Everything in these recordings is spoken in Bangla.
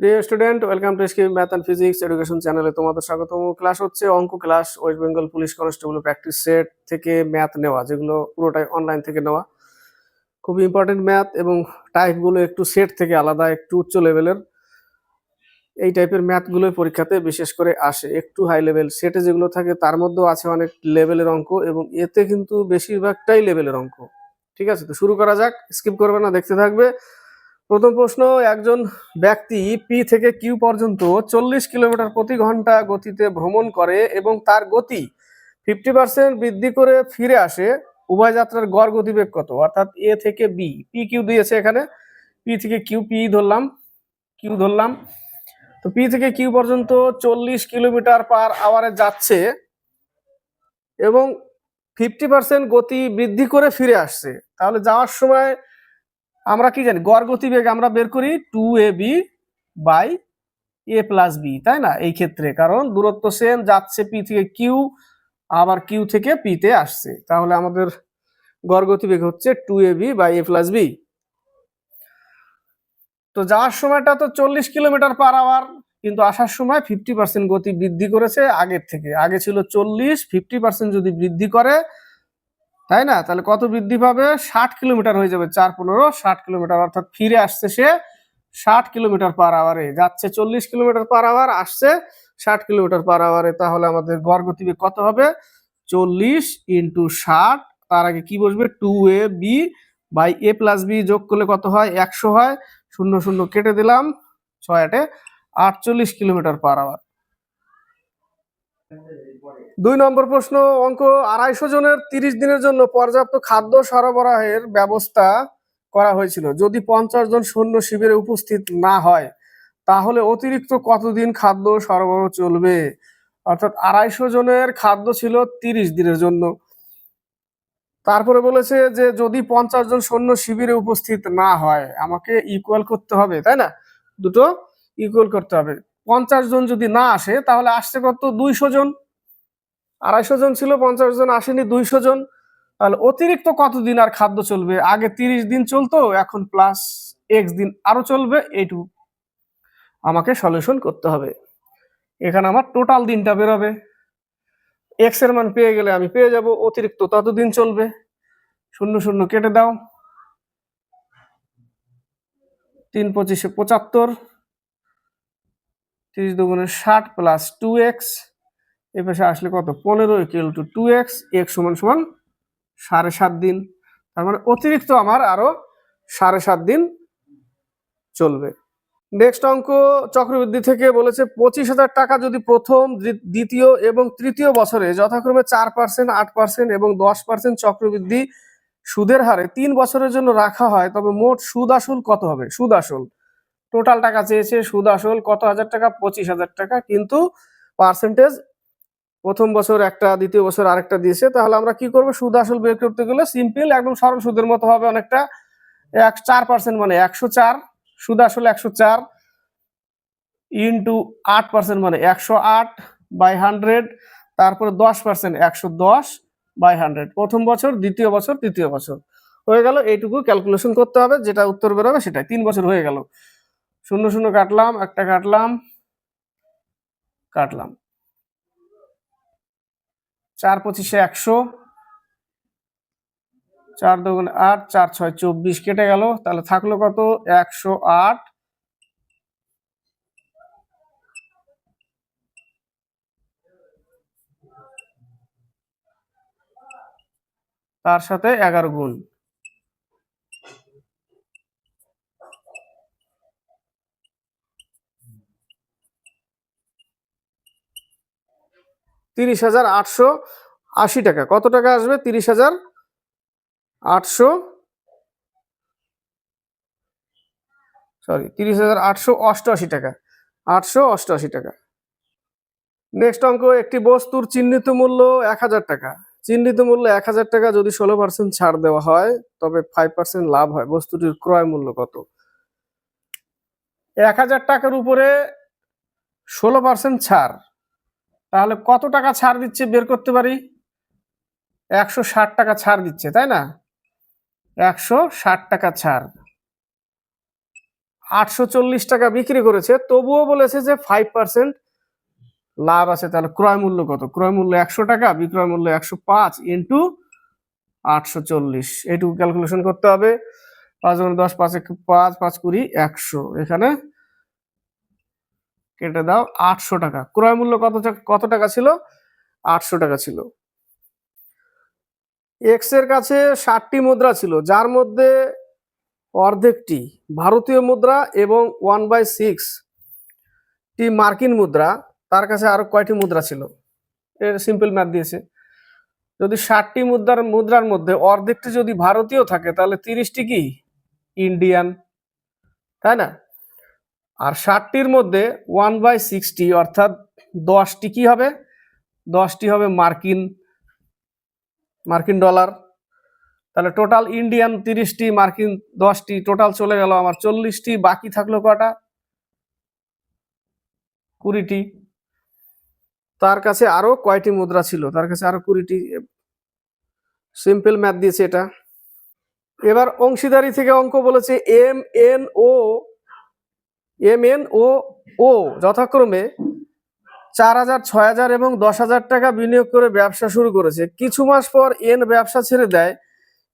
প্রিয় student welcome to Skim math and physics education চ্যানেলে তোমাদের স্বাগতম। ক্লাস হচ্ছে অঙ্ক class West Bengal police constable practice set থেকে ম্যাথ নেওয়া, যেগুলো পুরোটাই অনলাইন থেকে নেওয়া। খুবই ইম্পর্টেন্ট ম্যাথ এবং টাইপগুলো একটু সেট থেকে আলাদা, একটু উচ্চ লেভেলের এই টাইপের ম্যাথগুলোই পরীক্ষাতে বিশেষ করে আসে। একটু হাই লেভেল সেটে যেগুলো থাকে, তার মধ্যেও আছে অনেক লেভেলের অঙ্ক এবং এতে কিন্তু বেশিরভাগটাই লেভেলের অঙ্ক। ঠিক আছে? তো শুরু করা যাক স্কিপ করবে না, দেখতে থাকবে। প্রথম প্রশ্ন, একজন ব্যক্তি পি থেকে কিউ পর্যন্ত চল্লিশ কিলোমিটার প্রতি ঘণ্টা গতিতে ভ্রমণ করে এবং তার গতি ফিফটি পার্সেন্ট বৃদ্ধি করে ফিরে আসে, উভয় যাত্রার গড় গতিবেগ কত? অর্থাৎ এ থেকে বি পি কিউ দিয়েছে এখানে। পি থেকে কিউ পি ধরলাম, কিউ ধরলাম। তো পি থেকে কিউ পর্যন্ত চল্লিশ কিলোমিটার পার আওয়ারে যাচ্ছে এবং ফিফটি পার্সেন্ট গতি বৃদ্ধি করে ফিরে আসছে। তাহলে যাওয়ার সময় আমরা কি জানি? গড় গতিবেগ আমরা বের করি two A B by A plus B তাই না? এই ক্ষেত্রে, কারণ দূরত্ব সেম যাচ্ছে পি থেকে কিউ আবার কিউ থেকে পি তে আসছে। তাহলে আমাদের গড় গতিবেগ হচ্ছে two A B by A plus B তো যাওয়ার সময়টা তো চল্লিশ কিলোমিটার পার আওয়ার কিন্তু আসার সময় ফিফটি পার্সেন্ট গতি বৃদ্ধি করেছে আগের থেকে। আগে ছিল চল্লিশ ফিফটি পার্সেন্ট যদি বৃদ্ধি করে তাই না? তাহলে কত বৃদ্ধি পাবে? ষাট কিলোমিটার হয়ে যাবে চার পনেরো, ষাট কিলোমিটার, অর্থাৎ ফিরে আসছে সে ষাট কিলোমিটার পার আওয়ারে যাচ্ছে চল্লিশ কিলোমিটার পার আওয়ার আসছে ষাট কিলোমিটার পার আওয়ারে তাহলে আমাদের গড় গতিবেগ কত হবে? চল্লিশ ইন্টু ষাট। তার আগে কি বসবে? Two A B by A plus B যোগ করলে কত হয়? একশো হয়। শূন্য শূন্য কেটে দিলাম। ছয় আটে আটচল্লিশ কিলোমিটার পার আওয়ার দুই নম্বর প্রশ্ন, অঙ্ক আড়াইশো জনের তিরিশ দিনের জন্য পর্যাপ্ত খাদ্য সরবরাহের ব্যবস্থা করা হয়েছিল। যদি পঞ্চাশ জন সৈন্য শিবিরে উপস্থিত না হয়, তাহলে অতিরিক্ত কতদিন খাদ্য সরবরাহ চলবে? অর্থাৎ আড়াইশো জনের খাদ্য ছিল তিরিশ দিনের জন্য। তারপরে বলেছে যে, যদি পঞ্চাশ জন সৈন্য শিবিরে উপস্থিত না হয়, আমাকে ইকুয়াল করতে হবে, তাই না? দুটো ইকুয়াল করতে হবে। পঞ্চাশ জন যদি না আসে, তাহলে আসছে কত? দুইশো জন। আড়াইশো জন ছিল, পঞ্চাশ জন আসেনি, দুইশো জন। তাহলে অতিরিক্ত কতদিন আর খাদ্য চলবে? আগে তিরিশ দিন চলতো, এখন প্লাস এক্স দিন আরও চলবে এইটু আমাকে সলিউশন করতে হবে। এখানে আমার টোটাল দিনটা বেরোবে। এক্সের মান পেয়ে গেলে আমি পেয়ে যাব, অতিরিক্ত ততদিন চলবে। শূন্য শূন্য কেটে দাও। তিন পঁচিশে পঁচাত্তর, তিরিশ দুগুণে ষাট প্লাস টু এক্স এ পাশে আসলে কত? পনেরো equal to two x x সমান সমান সাড়ে সাত দিন। তার মানে অতিরিক্ত আমার আরও সাড়ে সাত দিন চলবে। নেক্সট অঙ্ক, চক্রবৃদ্ধি থেকে বলেছে পঁচিশ হাজার টাকা যদি প্রথম, দ্বি- দ্বিতীয় এবং তৃতীয় বছরে যথাক্রমে চার পার্সেন্ট আট পার্সেন্ট এবং দশ পার্সেন্ট চক্রবৃদ্ধি সুদের হারে তিন বছরের জন্য রাখা হয়, তবে মোট সুদ আসল কত হবে? সুদ আসল। টোটাল টাকা চেয়েছে, সুদ আসল কত হাজার টাকা? পঁচিশ হাজার টাকা। কিন্তু পার্সেন্টেজ প্রথম বছর একটা, দ্বিতীয় বছর আরেকটা দিয়েছে, তাহলে আমরা কি করব? সুদ আসল বের করতে গেলে সিম্পল, একদম সরল সুদের মতো হবে অনেকটা। এক চার পার্সেন্ট মানে একশো চার, সুদ আসল একশো চার ইন্টু আট পার্সেন্ট মানে একশো আট বাই হান্ড্রেড তারপরে দশ পার্সেন্ট একশো দশ বাই হান্ড্রেড প্রথম বছর, দ্বিতীয় বছর, তৃতীয় বছর। হয়ে গেল, এইটুকু ক্যালকুলেশন করতে হবে, যেটা উত্তর বেরোবে সেটাই। তিন বছর হয়ে গেল। শূন্য শূন্য কাটলাম, একটা কাটলাম কাটলাম। চার পঁচিশে একশো, চার দুগুণে আট, চার ছয় চব্বিশ কেটে গেল, তাহলে থাকল কত? একশো আট। তার সাথে এগারো গুণ। তিরিশ হাজার আটশো আশি টাকা। কত টাকা আসবে? তিরিশ হাজার আটশো সরি, তিরিশ হাজার আটশো অষ্টআশি টাকা। আটশো অষ্টআশি টাকা। নেক্সট অঙ্ক, একটি বস্তুর চিহ্নিত মূল্য এক হাজার টাকা। চিহ্নিত মূল্য এক হাজার টাকা যদি ষোলো পার্সেন্ট ছাড় দেওয়া হয়, তবে ফাইভ পার্সেন্ট লাভ হয়। বস্তুটির ক্রয় মূল্য কত? এক হাজার টাকার উপরে ষোলো পার্সেন্ট ছাড়। তাহলে কত টাকা ছাড় দিচ্ছে বের করতে পারি? একশো ষাট টাকা ছাড় দিচ্ছে, তাই না? একশো ষাট টাকা ছাড়। আটশো চল্লিশ টাকা বিক্রি করেছে, তবুও বলেছে যে ফাইভ পার্সেন্ট লাভ আছে। তাহলে ক্রয় মূল্য কত? ক্রয় মূল্য একশো টাকা, বিক্রয় মূল্য একশো পাঁচ ইন্টু আটশো চল্লিশ। এইটুকু ক্যালকুলেশন করতে হবে। পাঁচ দশ, পাঁচ পাঁচ পাঁচ কুড়ি, একশো। এখানে কেটে দাও আটশো টাকা। ক্রয় মূল্য কত কত টাকা ছিল? আটশো টাকা ছিল। এক্সের কাছে ষাটটি মুদ্রা ছিল, যার মধ্যে অর্ধেকটি ভারতীয় মুদ্রা এবং ওয়ান বাই সিক্স টি মার্কিন মুদ্রা, তার কাছে আরও কয়টি মুদ্রা ছিল? এর সিম্পল ম্যাথ দিয়েছে। যদি ষাটটি মুদ্রার মুদ্রার মধ্যে অর্ধেকটি যদি ভারতীয় থাকে, তাহলে তিরিশটি কি? ইন্ডিয়ান তাই না? আর ষাটটির মধ্যে ওয়ান বাই সিক্সটি, অর্থাৎ দশটি কি হবে? দশটি হবে মার্কিন মার্কিন ডলার। তাহলে টোটাল ইন্ডিয়ান তিরিশটি, মার্কিন দশটি, টোটাল চলে গেল আমার চল্লিশটি, বাকি থাকল কটা? কুড়িটি। তার কাছে আরও কয়টি মুদ্রা ছিল? তার কাছে আরও কুড়িটি। সিম্পল ম্যাথ দিয়েছে এটা। এবার অংশীদারি থেকে অঙ্ক বলেছে M N O M N O O যথাক্রমে চার হাজার, ছয় হাজার এবং দশ হাজার টাকা বিনিয়োগ করে ব্যবসা শুরু করেছে। কিছু মাস পর এন ব্যবসা ছেড়ে দেয়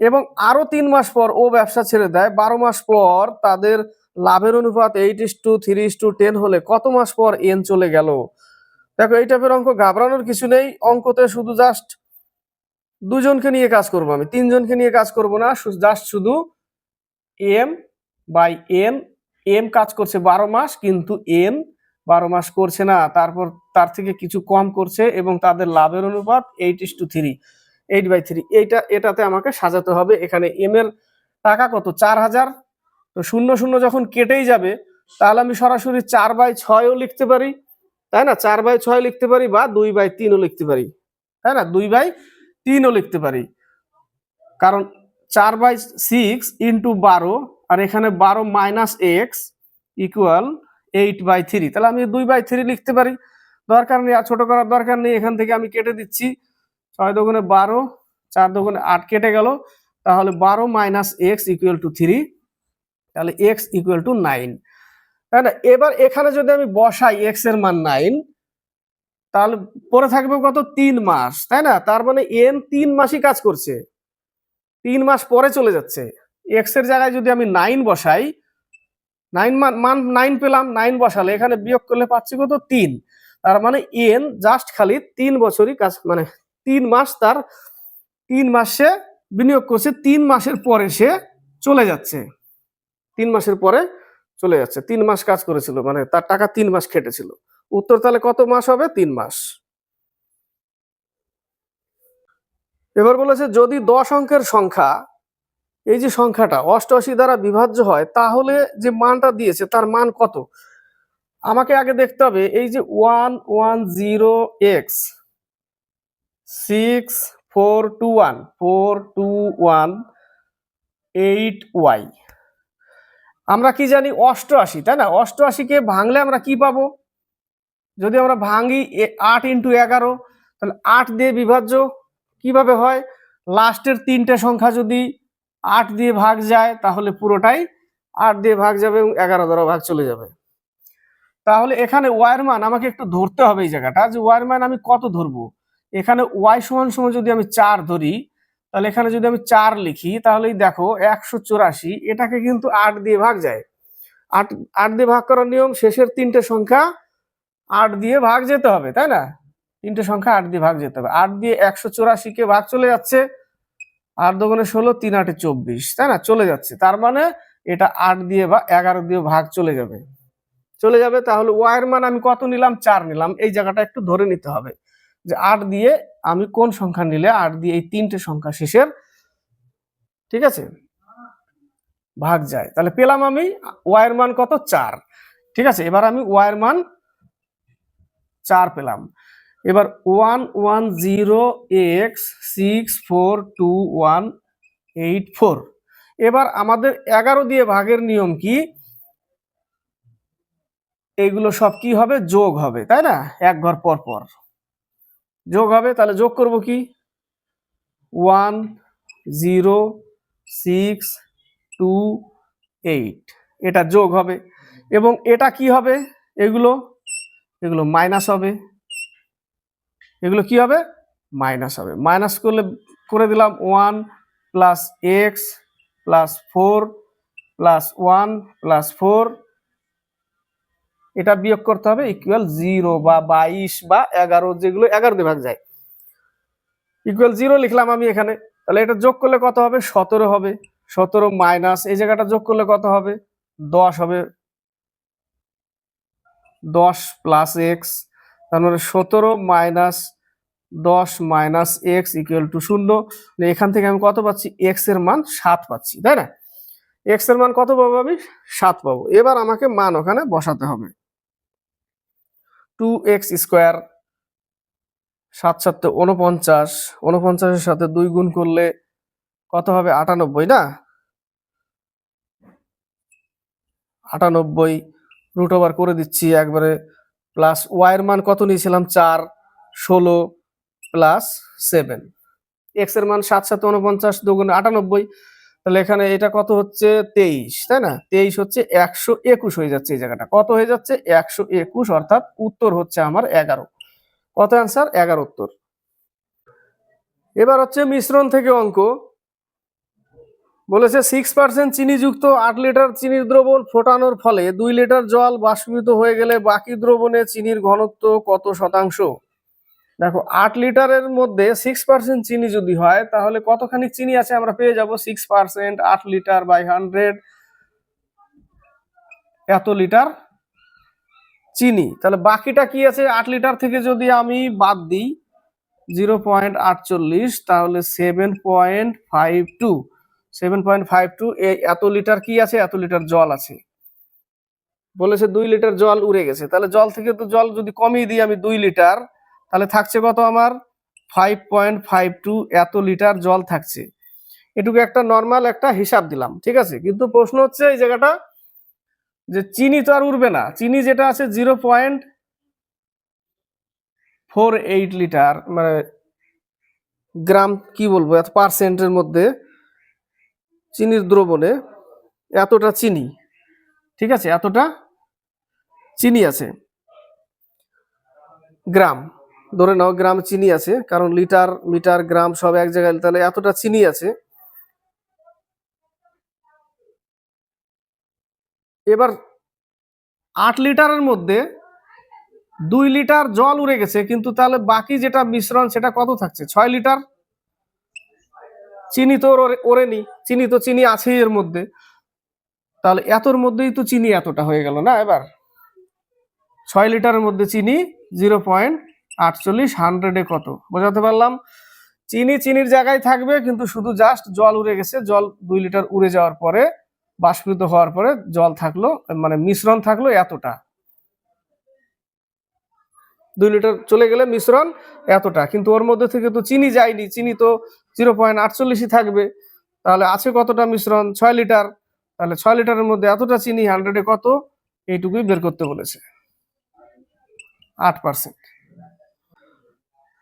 এবং আরও তিন মাস পর ও ব্যবসা ছেড়ে দেয়। বারো মাস পর তাদের লাভের অনুপাত eight is to three is to ten হলে কত মাস পর এন চলে গেল? দেখো, এই টাইপের অঙ্ক ঘাবড়ানোর কিছু নেই। অঙ্কতে শুধু জাস্ট দুজনকে নিয়ে কাজ করব আমি। তিনজনকে নিয়ে কাজ করব না জাস্ট শুধু এম বাই এন এম কাজ করছে বারো মাস, কিন্তু এন বারো মাস করছে না। তারপর তার থেকে কিছু কম করছে এবং তাদের লাভের অনুপাত eight is to three eight by three এইটা, এটাতে আমাকে সাজাতে হবে। এখানে এম এর টাকা কত? চার হাজার। তো শূন্য শূন্য যখন কেটেই যাবে, তাহলে আমি সরাসরি চার বাই ছয়ও লিখতে পারি, তাই না? চার বাই ছয় লিখতে পারি বা দুই বাই তিনও লিখতে পারি, তাই না? দুই বাই তিনও লিখতে পারি। কারণ চার বাই সিক্স ইন্টু বারো আর এখানে বারো minus x equal eight by three তাহলে আমি দুই বাই থ্রি লিখতে পারি। দরকার নেই, আর ছোট করার দরকার নেই। এখান থেকে আমি কেটে দিচ্ছি। ছয় দোকানে বারো, চার দোকানে আট কেটে গেল। তাহলে বারো minus x equal to three তাহলে এক্স ইকুয়াল টু নাইন তাই না? এবার এখানে যদি আমি বসাই এক্সের মান নাইন তাহলে পরে থাকবে কত? তিন মাস। তাই না? তার মানে এন তিন মাসই কাজ করছে। তিন মাস পরে চলে যাচ্ছে। এক্সের জায়গায় যদি আমি নাইন বসাই নাইন মান নাইন পেলাম নাইন বসালে এখানে বিয়োগ করলে পাচ্ছি কত? তিন। তার মানে এন জাস্ট খালি তিন বছরই কাজ মানে তিন মাস তার, তিন মাসে বিনিয়োগ করছে, তিন মাসের পরে সে চলে যাচ্ছে। তিন মাসের পরে চলে যাচ্ছে। তিন মাস কাজ করেছিল মানে তার টাকা তিন মাস খেটেছিল। উত্তর তাহলে কত মাস হবে? তিন মাস। এবার বলেছে, যদি দশ অঙ্কের সংখ্যা এই যে সংখ্যাটা অষ্টআশি দ্বারা বিভাজ্য হয়, তাহলে যে মানটা দিয়েছে তার মান কত? আমাকে আগে দেখতে হবে, এই যে one one zero x six four two one four two one eight y আমরা কি জানি অষ্টআশি, তাই না? অষ্টআশিকে ভাঙলে আমরা কি পাবো? যদি আমরা ভাঙি আট ইন্টু এগারো, তাহলে আট দিয়ে বিভাজ্য কীভাবে হয়? লাস্টের তিনটে সংখ্যা যদি আট দিয়ে ভাগ যায়, তাহলে পুরোটাই আট দিয়ে ভাগ যাবে এবং এগারো দ্বারা ভাগ চলে যাবে। তাহলে এখানে ওয়াইয়ের মান আমাকে একটু ধরতে হবে এই জায়গাটা, যে ওয়াইয়ের মান আমি কত ধরবো? এখানে ওয়াই সমান সমান যদি আমি চার ধরি, তাহলে এখানে যদি আমি চার লিখি, তাহলেই দেখো একশো চুরাশি, এটাকে কিন্তু আট দিয়ে ভাগ যায়। আট আট দিয়ে ভাগ করার নিয়ম, শেষের তিনটে সংখ্যা আট দিয়ে ভাগ যেতে হবে, তাই না? তিনটে সংখ্যা আট দিয়ে ভাগ যেতে হবে। আট দিয়ে একশো চুরাশিকে ভাগ চলে যাচ্ছে আট দোকানে ষোলো, তিন আটে চব্বিশ, তাই না? চলে যাচ্ছে। তার মানে এটা আট দিয়ে বা এগারো দিয়ে ভাগ চলে যাবে। চলে যাবে তাহলে ওয়াইয়ের মান আমি কত নিলাম? চার নিলাম। এই জায়গাটা একটু ধরে নিতে হবে যে আট দিয়ে আমি কোন সংখ্যা নিলে আট দিয়ে এই তিনটে সংখ্যা শেষের, ঠিক আছে, ভাগ যায়। তাহলে পেলাম আমি ওয়াইয়ের মান কত? চার। ঠিক আছে, এবার আমি ওয়াইয়ের মান চার পেলাম। এবার one one zero x six four two one eight four. এবার আমাদের এগারো দিয়ে ভাগের নিয়ম কি? এইগুলো সব কি হবে? যোগ হবে, তাই না? এক ঘর পর পর। যোগ হবে, তাহলে যোগ করব কি? One zero six two eight. এটা যোগ হবে। এবং এটা কি হবে? এগুলো এগুলো মাইনাস হবে। এগুলো কি হবে? মাইনাস হবে। মাইনাস করলে, করে দিলাম one plus x plus four plus one plus four এটা বিয়োগ করতে হবে ইকুয়াল জিরো বা বাইশ বা এগারো, যেগুলো এগারো ভাগ যায়। ইকুয়াল জিরো লিখলাম আমি এখানে। তাহলে এটা যোগ করলে কত হবে? সতেরো হবে। সতেরো মাইনাস এই জায়গাটা যোগ করলে কত হবে? দশ হবে। দশ প্লাস এক্স তার মানে সতেরো মাইনাস দশ মাইনাস এক্স ইকুয়াল টু শূন্য। মানে এখান থেকে আমি কত পাচ্ছি? এক্সের মান সাত পাচ্ছি, তাই না? এক্সের মান কত পাবো আমি? সাত পাবো। এবার আমাকে মান ওখানে বসাতে হবে। টু এক্স স্কোয়ার সাত সাতে উনপঞ্চাশ উনপঞ্চাশের সাথে দুই গুণ করলে কত হবে? আটানব্বই, না? আটানব্বই রুট ওভার করে দিচ্ছি। একবারে প্লাস ওয়াইয়ের মান কত নিয়েছিলাম? চার, ষোলো প্লাস সেভেন। এক্সের মান সাত সাথে উনপঞ্চাশ দুগুণ আটানব্বই। তাহলে এখানে এটা কত হচ্ছে? তেইশ, তাই না? তেইশ হচ্ছে একশো একুশ হয়ে যাচ্ছে এই জায়গাটা। কত হয়ে যাচ্ছে? একশো একুশ, অর্থাৎ উত্তর হচ্ছে আমার এগারো। কত অ্যান্সার এগারো উত্তর। এবার হচ্ছে মিশ্রণ থেকে অঙ্ক। বলেছে সিক্স পার্সেন্ট চিনিযুক্ত আট লিটার চিনির দ্রবণ ফোটানোর ফলে দুই লিটার জল বাষ্পীভূত হয়ে গেলে বাকি দ্রবণে চিনির ঘনত্ব কত শতাংশ? দেখো, আট লিটারের মধ্যে সিক্স পার্সেন্ট চিনি যদি হয়, তাহলে কতখানি চিনি আছে আমরা পেয়ে যাব? সিক্স পার্সেন্ট আট লিটার বাই হান্ড্রেড এত লিটার চিনি। তাহলে বাকিটা কি আছে? আট লিটার থেকে যদি আমি বাদ দিই জিরো পয়েন্ট আটচল্লিশ, তাহলে seven point five two seven point five two এত লিটার কি আছে? এত লিটার জল আছে। বলেছে দুই লিটার জল উড়ে গেছে। তাহলে জল থেকে তো জল যদি কমিয়ে দিই আমি দুই লিটার, তাহলে থাকছে কত আমার? ফাইভ পয়েন্ট ফাইভ টু এত লিটার জল থাকছে। এটুকু একটা নর্মাল একটা হিসাব দিলাম, ঠিক আছে? কিন্তু প্রশ্ন হচ্ছে এই জায়গাটা যে চিনি তো আর উঠবে না। চিনি যেটা আছে zero point four eight litre মানে গ্রাম কি বলব, এত পার্সেন্টের মধ্যে চিনির দ্রবণে এতটা চিনি, ঠিক আছে, এতটা চিনি আছে। গ্রাম, ধরে নাও গ্রাম চিনি আছে, কারণ লিটার, মিটার, গ্রাম সব এক জায়গায়, তাহলে এতটা চিনি আছে। এবার আট লিটারের মধ্যে দুই লিটার জল উড়ে গেছে, কিন্তু তাহলে বাকি যেটা মিশ্রণ, সেটা কত থাকছে? ছয় লিটার? চিনি তো ওর- ওরেনি চিনি তো চিনি আছেই এর মধ্যে। তাহলে এতর মধ্যেই তো চিনি এতটা হয়ে গেল না এবার? ছয় লিটারের মধ্যে চিনি জিরো পয়েন্ট আটচল্লিশ হান্ড্রেডে কত? বোঝাতে পারলাম? চিনি চিনির জায়গায় থাকবে, কিন্তু শুধু জাস্ট জল উড়ে গেছে। জল দুই লিটার উড়ে যাওয়ার পরে, বাষ্পীভূত হওয়ার পরে জল থাকল মানে মিশ্রণ থাকল এতটা। দুই লিটার চলে গেলে মিশ্রণ এতটা। কিন্তু ওর মধ্যে থেকে তো চিনি যায়নি। চিনি তো জিরো পয়েন্ট আটচল্লিশই থাকবে। তাহলে আছে কতটা মিশ্রণ? ছয় লিটার। তাহলে ছয় লিটারের মধ্যে এতটা চিনি হান্ড্রেডে কত? এইটুকুই বের করতে বলেছে। আট পার্সেন্ট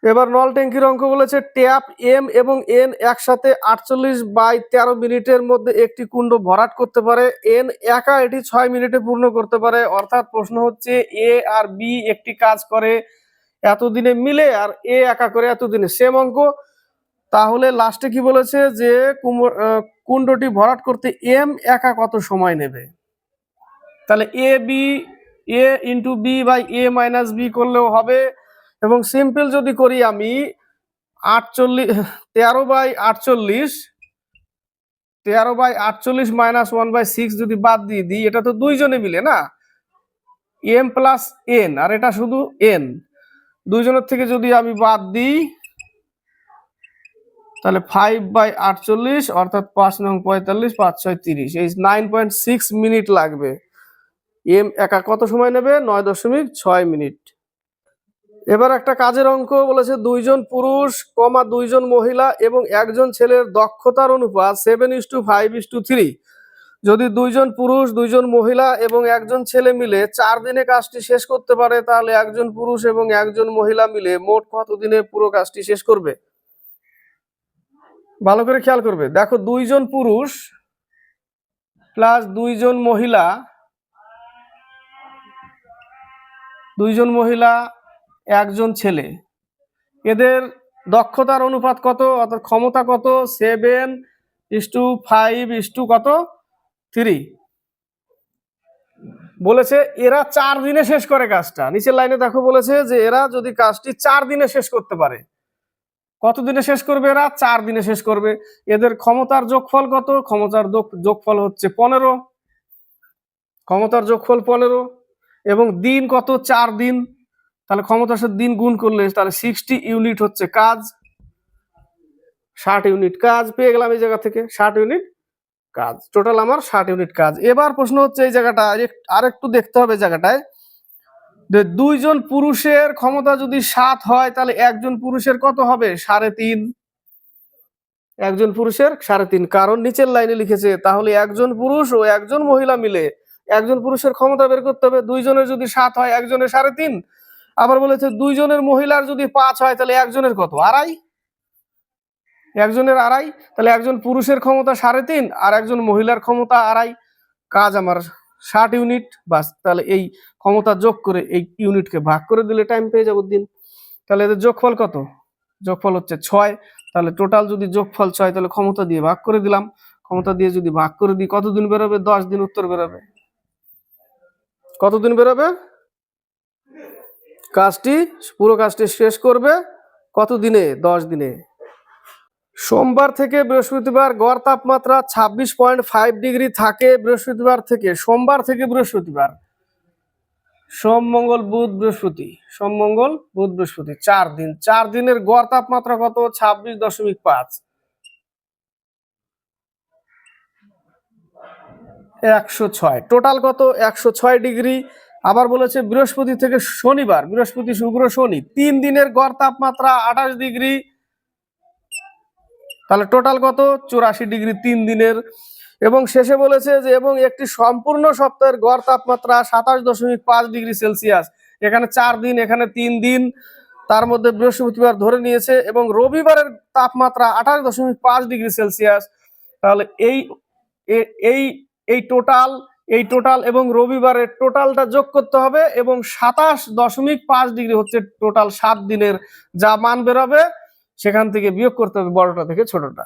এবার নল ট্যাঙ্কির অঙ্ক বলেছে, ট্যাপ এম এবং এন একসাথে আটচল্লিশ বাই তেরো মিনিটের মধ্যে একটি কুণ্ড ভরাট করতে পারে। এন একা এটি ছয় মিনিটে পূর্ণ করতে পারে। অর্থাৎ প্রশ্ন হচ্ছে এ আর বি একটি কাজ করে এতদিনে মিলে আর এ একা করে এতদিনে। সেম অঙ্ক। তাহলে লাস্টে কি বলেছে যে কুণ্ডটি ভরাট করতে এম একা কত সময় নেবে? তাহলে A B A into B by A minus B করলেও হবে। এবং সিম্পল যদি করি আমি, আটচল্লিশ, তেরো বাই আটচল্লিশ, তেরো বাই আটচল্লিশ মাইনাস ওয়ান বাই সিক্স যদি বাদ দিয়ে দিই, এটা তো দুইজনে মিলে না? এম প্লাস এন আর এটা শুধু এন দুইজনের থেকে যদি আমি বাদ দিই তাহলে ফাইভ বাই আটচল্লিশ অর্থাৎ পাঁচ নং পঁয়তাল্লিশ, পাঁচ ছয় তিরিশ। এই নাইন পয়েন্ট সিক্স মিনিট লাগবে। এম একা কত সময় নেবে? নয় দশমিক ছয় মিনিট এবার একটা কাজের অঙ্ক বলেছে, দুইজন পুরুষ, কমা দুইজন মহিলা এবং একজন ছেলের দক্ষতার অনুপাত seven is to five is to three যদি দুইজন পুরুষ, দুইজন মহিলা এবং একজন ছেলে মিলে চার দিনে কাজটি শেষ করতে পারে, তাহলে একজন পুরুষ এবং একজন মহিলা মিলে মোট কত দিনে পুরো কাজটি শেষ করবে? ভালো করে খেয়াল করবে। দেখো দুইজন পুরুষ প্লাস দুইজন মহিলা। দুইজন মহিলা, একজন ছেলে। এদের দক্ষতার অনুপাত কত? অর্থাৎ ক্ষমতা কত? Seven is to five is to কত? থ্রি বলেছে এরা চার দিনে শেষ করে কাজটা। নিচের লাইনে দেখো বলেছে যে এরা যদি কাজটি চার দিনে শেষ করতে পারে কত দিনে শেষ করবে এরা? চার দিনে শেষ করবে। এদের ক্ষমতার যোগফল কত? ক্ষমতার যোগ- যোগফল হচ্ছে পনেরো। ক্ষমতার যোগফল পনেরো। এবং দিন কত? চার দিন। তাহলে ক্ষমতার সাথে দিন গুণ করলে তাহলে সিক্সটি ইউনিট হচ্ছে কাজ। ষাট ইউনিট কাজ। পেয়ে গেলাম এই জায়গা থেকে। ষাট ইউনিট কাজ। টোটাল আমার ষাট ইউনিট কাজ। এবার প্রশ্ন হচ্ছে এই জায়গাটা আরেক- আরেকটু দেখতে হবে জায়গাটায়। দুইজন পুরুষের ক্ষমতা যদি সাত হয়, তাহলে একজন পুরুষের কত হবে? সাড়ে তিন। একজন পুরুষের সাড়ে তিন। কারণ নিচের লাইনে লিখেছে, তাহলে একজন পুরুষ ও একজন মহিলা মিলে একজন পুরুষের ক্ষমতা বের করতে হবে। দুইজনের যদি সাত হয়, একজনের সাড়ে তিন। আবার বলেছে, দুইজনের মহিলার যদি পাঁচ হয়, তাহলে একজনের কত? আড়াই। একজনের আড়াই, তাহলে একজন পুরুষের ক্ষমতা সাড়ে তিন আর একজন মহিলার ক্ষমতা আড়াই। কাজ আমার ষাট ইউনিট বাস, তাহলে এই ক্ষমতা যোগ করে এই ইউনিটকে ভাগ করে দিলে টাইম পেয়ে যাব দিন। তাহলে এদের যোগফল কত? যোগফল হচ্ছে ছয়। তাহলে টোটাল যদি যোগফল ছয়, তাহলে ক্ষমতা দিয়ে ভাগ করে দিলাম। ক্ষমতা দিয়ে যদি ভাগ করে দিই, কতদিন বেরোবে? দশ দিন উত্তর বেরোবে। কতদিন বেরোবে? কাজটি, পুরো কাজটি শেষ করবে কত দিনে? দশ দিনে। সোমবার থেকে বৃহস্পতিবার গড় তাপমাত্রা ছাব্বিশ পয়েন্ট ফাইভ ডিগ্রি থাকে বৃহস্পতিবার থেকে, সোমবার থেকে বৃহস্পতিবার। সোম, মঙ্গল, বুধ, বৃহস্পতি। সোম, মঙ্গল, বুধ, বৃহস্পতি। চার দিন। চার দিনের গড় তাপমাত্রা কত? ছাব্বিশ দশমিক পাঁচ। একশো ছয়। টোটাল কত? একশো ছয় ডিগ্রি। আবার বলেছে বৃহস্পতি থেকে শনিবার। বৃহস্পতি, শুক্র, শনি। তিন দিনের গড় তাপমাত্রা আঠাশ ডিগ্রি। তাহলে টোটাল কত? চুরাশি ডিগ্রি তিন দিনের। এবং শেষে বলেছে যে, এবং একটি সম্পূর্ণ সপ্তাহের গড় তাপমাত্রা সাতাশ দশমিক পাঁচ ডিগ্রি সেলসিয়াস। এখানে চার দিন, এখানে তিন দিন, তার মধ্যে বৃহস্পতিবার ধরে নিয়েছে, এবং রবিবারের তাপমাত্রা আঠাশ দশমিক পাঁচ ডিগ্রি সেলসিয়াস। তাহলে এই এই এই টোটাল এই টোটাল এবং রবিবারের টোটালটা যোগ করতে হবে, এবং সাতাশ দশমিক পাঁচ ডিগ্রি হচ্ছে টোটাল সাত দিনের, যা মান বেরোবে সেখান থেকে বিয়োগ করতে হবে বড়টা থেকে ছোটটা।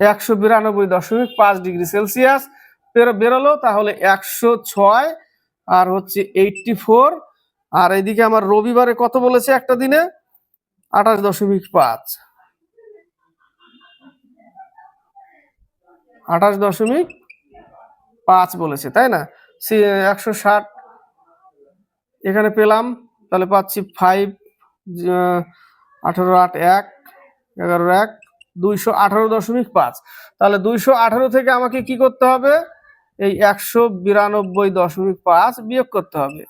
একশো বিরানব্বই দশমিক পাঁচ ডিগ্রি সেলসিয়াস। বের- বেরোলো, তাহলে একশো ছয়, আর হচ্ছে এইটটি ফোর। আর এদিকে আমার রবিবারে কত বলেছে একটা দিনে? আঠাশ দশমিক পাঁচ। আঠাশ দশমিক পাঁচ বলেছে, তাই না? একশো ষাট এখানে পেলাম, তাহলে পাচ্ছি ফাইভ আঠারো আট এক, এগারো এক, দুইশো আঠারো দশমিক পাঁচ। তাহলে দুইশো আঠারো থেকে আমাকে কি করতে হবে? এই একশো বিরানব্বই দশমিক পাঁচ বিয়োগ করতে হবে।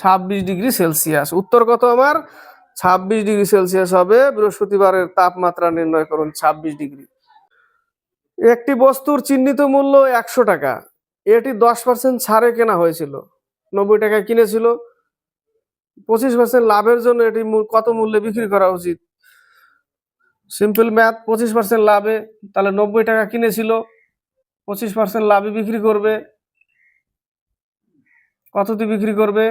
ছাব্বিশ ডিগ্রি সেলসিয়াস। উত্তর কত আমার? ছাব্বিশ ডিগ্রি সেলসিয়াস হবে, বৃহস্পতিবারের তাপমাত্রা নির্ণয় করুন ছাব্বিশ ডিগ্রি। একটি বস্তুর চিহ্নিত মূল্য একশো টাকা। এটি দশ পার্সেন্ট ছাড়ে কেনা হয়েছিল। নব্বই টাকায় কিনেছিল। পঁচিশ পার্সেন্ট লাভের জন্য এটি কত মূল্যে বিক্রি করা উচিত? সিম্পল ম্যাথ পঁচিশ পার্সেন্ট লাভে, তাহলে নব্বই টাকা কিনেছিল, পঁচিশ পার্সেন্ট লাভে বিক্রি করবে। কততে বিক্রি করবে?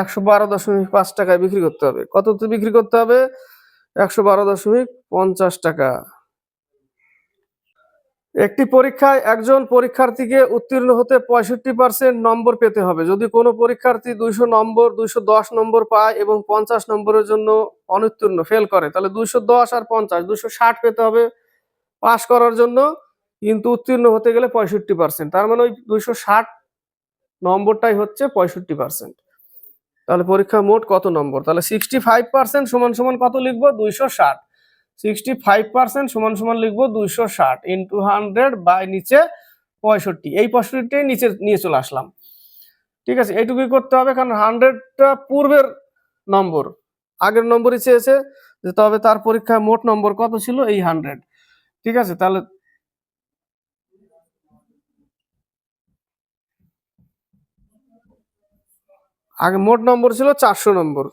একশো বারো দশমিক পাঁচ টাকায় বিক্রি করতে হবে। কততে বিক্রি করতে হবে? একশো বারো দশমিক পঞ্চাশ টাকা। একটি পরীক্ষায় একজন পরীক্ষার্থীকে উত্তীর্ণ হতে পঁয়ষট্টি পার্সেন্ট নম্বর পেতে হবে। যদি কোনো পরীক্ষার্থী দুইশো নম্বর, দুইশো দশ নম্বর পায় এবং পঞ্চাশ নম্বরের জন্য অনুত্তীর্ণ ফেল করে, তাহলে দুইশো দশ আর পঞ্চাশ, দুইশো ষাট পেতে হবে পাস করার জন্য, কিন্তু উত্তীর্ণ হতে গেলে পঁয়ষট্টি পার্সেন্ট তার মানে ওই দুইশো ষাট নম্বরটাই হচ্ছে পঁয়ষট্টি পার্সেন্ট তাহলে পরীক্ষা মোট কত নম্বর? তাহলে সিক্সটি ফাইভ পার্সেন্ট সমান সমান কত লিখব? দুইশো ষাট। সিক্সটি ফাইভ পার্সেন্ট সমান সমান লিখব দুইশো ষাট ইন্টু হান্ড্রেড বাই নিচে পঁয়ষট্টি। এই পঁয়ষট্টিটাই নিচে নিয়ে চলে আসলাম। ঠিক আছে, এইটুকুই করতে হবে, কারণ হান্ড্রেডটা পূর্বের নম্বর। আগের নম্বরই চেয়েছে যে, তবে তার পরীক্ষায় মোট নম্বর কত ছিল? এই হান্ড্রেড ঠিক আছে, তাহলে আগে মোট নম্বর ছিল চারশো নম্বর।